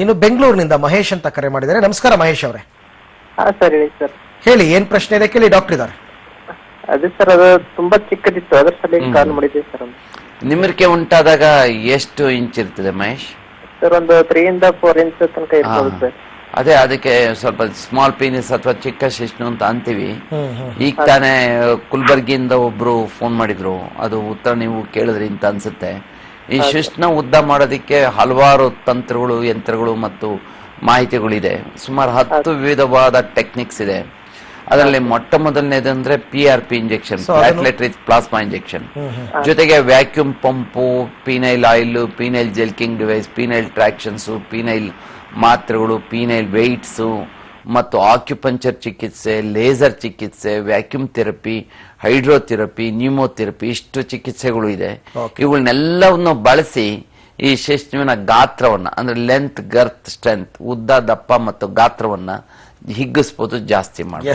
ಇನ್ನು ಬೆಂಗಳೂರಿನಿಂದ ಮಹೇಶ್ ಅಂತ ಕರೆ ಮಾಡಿದ್ದಾರೆ. ನಮಸ್ಕಾರ ಮಹೇಶ್ ಅವರೇ. ಹಾ ಸರ್ ಹೇಳಿ ಸರ್. ಹೇಳಿ ಏನ್ ಪ್ರಶ್ನೆ ಇದೆ ಕೇಳಿ ಡಾಕ್ಟರ್ ಇದ್ದಾರೆ. ಅದೇ ಸರ್ ಅದು ತುಂಬಾ ಚಿಕ್ಕದಿತ್ತು. ಅದ್ರ ಸಲುವಾಗಿ ಕಾಲ್ ಮಾಡಿದ್ದೆ ಸರ್. ನಿಮಿರಿಕೆ ಉಂಟಾದಾಗ ಎಷ್ಟು ಇಂಚ್ ಇರ್ತದೆ ಮಹೇಶ್? ಸರ್ ಒಂದು ತ್ರೀ ಇಂದ ಫೋರ್ ಇಂಚ್ ತನಕ ಇರ್ಬೋದು ಸರ್. ಅದೇ ಅದಕ್ಕೆ ಸ್ವಲ್ಪ ಸ್ಮಾಲ್ ಪೀನಿಸ್ ಅಥವಾ ಚಿಕ್ಕ ಶಿಶ್ನು ಅಂತ ಅಂತೀವಿ. ಈಗ ತಾನೇ ಕುಲ್ಬರ್ಗಿಯಿಂದ ಒಬ್ರು ಫೋನ್ ಮಾಡಿದ್ರು. ಅದು ಉತ್ತರ ನೀವು ಕೇಳಿದ್ರಿ ಅಂತ ಅನ್ಸುತ್ತೆ. ಈ ಶಿಸ್ತನ ಉದ್ದ ಮಾಡೋದಕ್ಕೆ ಹಲವಾರು ತಂತ್ರಗಳು ಯಂತ್ರಗಳು ಮತ್ತು ಮಾಹಿತಿಗಳಿದೆ. ಸುಮಾರು ಹತ್ತು ವಿವಿಧವಾದ ಟೆಕ್ನಿಕ್ಸ್ ಇದೆ. ಅದರಲ್ಲಿ ಮೊಟ್ಟ ಮೊದಲನೇದಂದ್ರೆ P R P injection platelet rich plasma injection ಜೊತೆಗೆ vacuum pump penile oil penile jelqing device penile tractions penile ಮಾತ್ರೆಗಳು ಪೀನೈಲ್ ವೆಯ್ಟ್ಸು ಮತ್ತು ಆಕ್ಯುಪಂಚರ್ ಚಿಕಿತ್ಸೆ ಲೇಸರ್ ಚಿಕಿತ್ಸೆ ವ್ಯಾಕ್ಯೂಮ್ ಥೆರಪಿ ಹೈಡ್ರೋಥೆರಪಿ ನ್ಯೂಮೋಥೆರಪಿ ಇಷ್ಟು ಚಿಕಿತ್ಸೆಗಳು ಇದೆ. ಇವುಗಳನ್ನೆಲ್ಲವನ್ನು ಬಳಸಿ ಈ ಶಿಶುವಿನ ಗಾತ್ರವನ್ನ ಅಂದರೆ ಲೆಂತ್ ಗರ್ತ್ ಸ್ಟ್ರೆಂತ್ ಉದ್ದ ದಪ್ಪ ಮತ್ತು ಗಾತ್ರವನ್ನ ಹಿಗ್ಗಿಸ್ಬೋದು ಜಾಸ್ತಿ ಮಾಡಿ